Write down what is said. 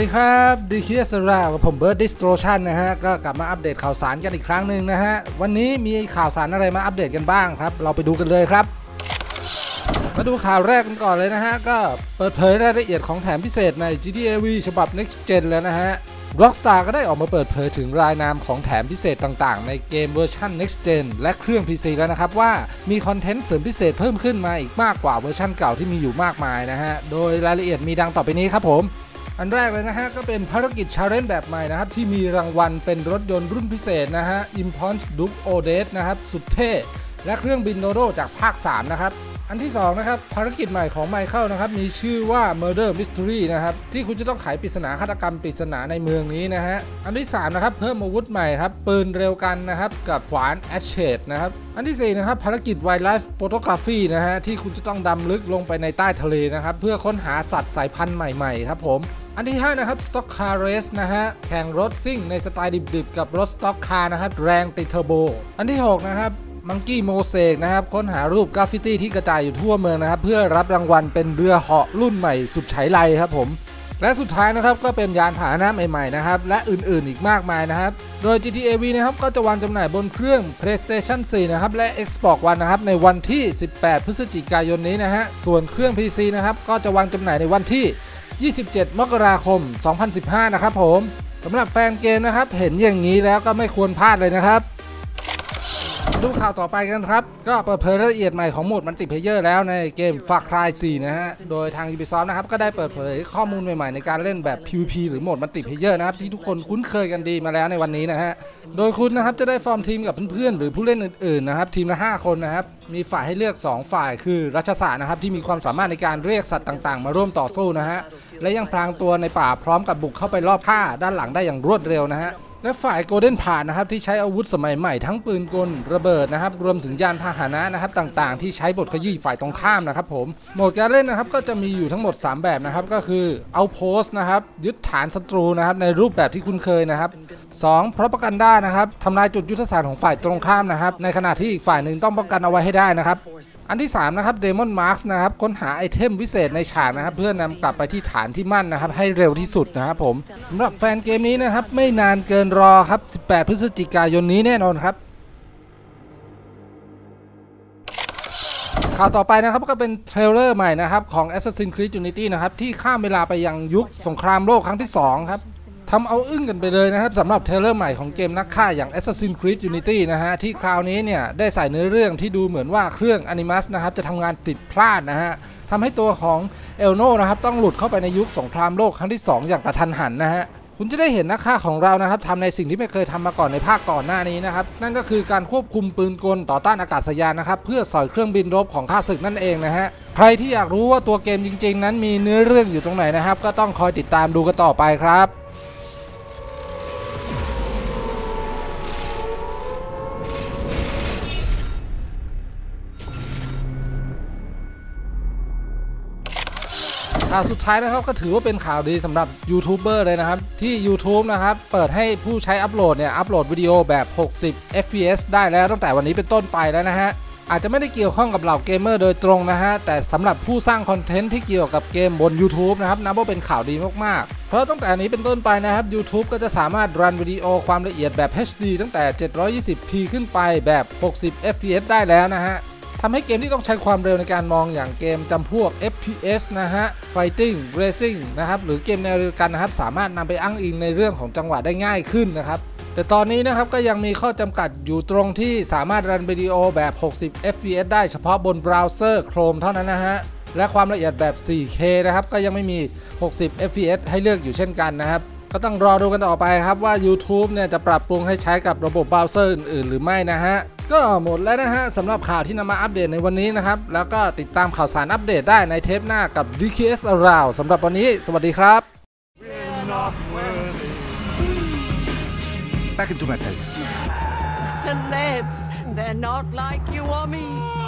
สดีครับดีคีสรากับผมเบิร์ดดิสโตรชันนะฮะ ก็กลับมาอัปเดตข่าวสารกันอีกครั้งหนึ่งนะฮะ วันนี้มีข่าวสารอะไรมาอัปเดตกันบ้างครับ เราไปดูกันเลยครับ มาดูข่าวแรกกันก่อนเลยนะฮะ ก็เปิดเผยรายละเอียดของแถมพิเศษใน GTA V ฉบับ Next Gen แล้วนะฮะ Rockstar ก็ได้ออกมาเปิดเผยถึงรายนามของแถมพิเศษต่างๆ ในเกมเวอร์ชัน Next Gen และเครื่อง PC แล้วนะครับว่ามีคอนเทนต์เสริมพิเศษเพิ่มขึ้นมาอีกมากกว่าเวอร์ชันเก่าที่มีอยู่มากมายนะฮะ โดยรายละเอียดมีดังต่อไปนี้ครับผม อันแรกเลยนะฮะ ก็เป็นภารกิจชาเลนจ์แบบใหม่นะครับ ที่มีรางวัลเป็นรถยนต์รุ่นพิเศษนะฮะ Impulse Duke o d e s นะครับ สุดเท่ และเครื่องบินโดโดจากภาค 3 นะครับ อันที่ 2 นะครับ ภารกิจใหม่ของไมเคิลนะครับ มีชื่อว่า Murder Mystery นะครับ ที่คุณจะต้องไขปริศนาฆาตกรรมปริศนาในเมืองนี้นะฮะ อันที่ 3 นะครับ เพิ่มอาวุธใหม่ครับ ปืนเร็วกันนะครับ กับขวาน a s h e d นะครับอันที่4นะครับภารกิจ Wildlife Photography นะฮะที่คุณจะต้องดำลึกลงไปในใต้ทะเลนะครับเพื่อค้นหาสัตว์สายพันธุ์ใหม่ๆครับผม อันที่ 5 นะครับ Stock Car Race นะฮะ แข่งรถซิ่งในสไตล์ดิบๆ กับรถ Stock Car นะครับ แรงติดเทอร์โบ อันที่ 6 นะครับมังกี้โมเสกนะครับ ค้นหารูปกราฟฟิตี้ที่กระจายอยู่ทั่วเมืองนะครับ เพื่อรับรางวัลเป็นเรือเหาะรุ่นใหม่สุดใช้ไรครับผม และสุดท้ายนะครับ ก็เป็นยานพาหนะใหม่ๆนะครับ และอื่นๆอีกมากมายนะครับ โดย GTA V นะครับ ก็จะวางจำหน่ายบนเครื่อง PlayStation 4 นะครับ และ Xbox One นะครับ ในวันที่ 18 พฤศจิกายนนี้นะฮะส่วนเครื่อง PC นะครับก็จะวางจำหน่ายในวันที่ 27 มกราคม 2015 นะครับผมสำหรับแฟนเกมนะครับ เห็นอย่างนี้แล้วก็ไม่ควรพลาดเลยนะครับ ดูข่าวต่อไปกันครับ ก็เปิดเผยรายละเอียดใหม่ของโหมดมัลติเพเยอร์แล้วในเกม Far Cry 4นะฮะ โดยทาง Ubisoft นะครับ ก็ได้เปิดเผยข้อมูลใหม่ๆ ในการเล่นแบบ PVP หรือโหมดมัลติเพเยอร์นะครับ ที่ทุกคนคุ้นเคยกันดีมาแล้วในวันนี้นะฮะ โดยคุณนะครับ จะได้ฟอร์มทีมกับเพื่อนๆ หรือผู้เล่นอื่นๆ นะครับ ทีมละ 5 คนนะครับ มีฝ่ายให้เลือก 2 ฝ่ายคือรัชศาสตร์นะครับที่มีความสามารถในการเรียกสัตว์ต่างๆ มาร่วมต่อสู้นะฮะและยังพรางตัวในป่าพร้อมกับบุกเข้าไปรอบฆ่าด้านหลังได้อย่างรวดเร็วนะฮะ และฝ่ายโกลเด้นพานนะครับที่ใช้อาวุธสมัยใหม่ทั้งปืนกลระเบิดนะครับ รวมถึงยานพาหนะนะครับต่างๆ ที่ใช้บทขยี้ฝ่ายตรงข้ามนะครับผมโหมดการเล่นนะครับก็จะมีอยู่ทั้งหมด 3 แบบนะครับก็คือเอาโพสนะครับยึดฐานศัตรูนะครับในรูปแบบที่คุณเคยนะครับ2พร o ประกันได้นะครับทำลายจุดยุทธศาสตร์ของฝ่ายตรงข้ามนะครับ ในขณะที่อีกฝ่ายหนึ่งต้องป้องกันเอาไว้ให้ได้นะครับ อันที่ 3 นะครับเดมอนมาร์กนะครับ ค้นหาไอเทมวิเศษในฉากนะครับ เพื่อนำกลับไปที่ฐานที่มั่นนะครับ ให้เร็วที่สุดนะครับผมสำหรับแฟนเกมนี้นะครับ ไม่นานเกินรอครับ 18 พฤศจิกายนนี้แน่นอนครับข่าวต่อไปนะครับก็เป็นเทรลเลอร์ใหม่นะครับของ Assassin's Creed Unity นะครับที่ข้ามเวลาไปยังยุคสงครามโลกครั้งที่ 2 ครับ ทำเอาอึ้งกันไปเลยนะครับสำหรับเทรลเลอร์ใหม่ของเกมนักฆ่าอย่าง Assassin's Creed Unity นะฮะ ที่คราวนี้เนี่ย ได้ใส่เนื้อเรื่องที่ดูเหมือนว่าเครื่อง Animus นะครับ จะทำงานผิดพลาดนะฮะทำให้ตัวของเอลโนนะครับ ต้องหลุดเข้าไปในยุคสงครามโลกครั้งที่ 2 อย่างกระทันหันนะฮะคุณจะได้เห็นนักฆ่าของเรานะครับทำในสิ่งที่ไม่เคยทำมาก่อนในภาคก่อนหน้านี้นะครับ นั่นก็คือการควบคุมปืนกลต่อต้านอากาศยานนะครับ เพื่อสอยเครื่องบินรบของข้าศึกนั่นเองนะฮะใครที่อยากรู้ว่าตัวเกมจริง ๆ นั้นมีเนื้อเรื่องอยู่ตรงไหนนะครับ ก็ต้องคอยติดตามดูกันต่อไปครับ ข่าวสุดท้ายนะครับก็ถือว่าเป็นข่าวดีสำหรับยูทูบเบอร์เลยนะครับ ที่ YouTube นะครับ เปิดให้ผู้ใช้อัปโหลดเนี่ย อัปโหลดวิดีโอแบบ 60 fps ได้แล้วตั้งแต่วันนี้เป็นต้นไปแล้วนะฮะ อาจจะไม่ได้เกี่ยวข้องกับเหล่าเกมเมอร์โดยตรงนะฮะ แต่สำหรับผู้สร้างคอนเทนต์ที่เกี่ยวกับเกมบน YouTube นะครับนับว่าเป็นข่าวดีมากๆ เพราะตั้งแต่นี้เป็นต้นไปนะครับ YouTube ก็จะสามารถรันวิดีโอความละเอียดแบบ HD ตั้งแต่ 720p ขึ้นไปแบบ 60 fps ได้แล้วนะฮะ ทำให้เกมที่ต้องใช้ความเร็วในการมองอย่างเกมจำพวก FPS นะฮะ Fighting Racing นะครับหรือเกมแนวเดียวกันนะครับ สามารถนำไปอ้างอิงในเรื่องของจังหวะได้ง่ายขึ้นนะครับ แต่ตอนนี้นะครับก็ยังมีข้อจำกัดอยู่ตรงที่สามารถรันวิดีโอแบบ 60 fps ได้เฉพาะบนเบราว์เซอร์ Chrome เท่านั้นนะฮะและความละเอียดแบบ 4K นะครับก็ยังไม่มี 60 fps ให้เลือกอยู่เช่นกันนะครับ ก็ต้องรอดูกันต่อไปครับว่า YouTube เนี่ยจะปรับปรุงให้ใช้กับระบบเบราว์เซอร์อื่นๆ หรือไม่นะฮะ ก็หมดแล้วนะฮะสำหรับข่าวที่นำมาอัปเดตในวันนี้นะครับ แล้วก็ติดตามข่าวสารอัปเดตได้ในเทปหน้ากับ DKS Around สำหรับวันนี้ สวัสดีครับ Back into my palace. Celebs, they're not like you or me.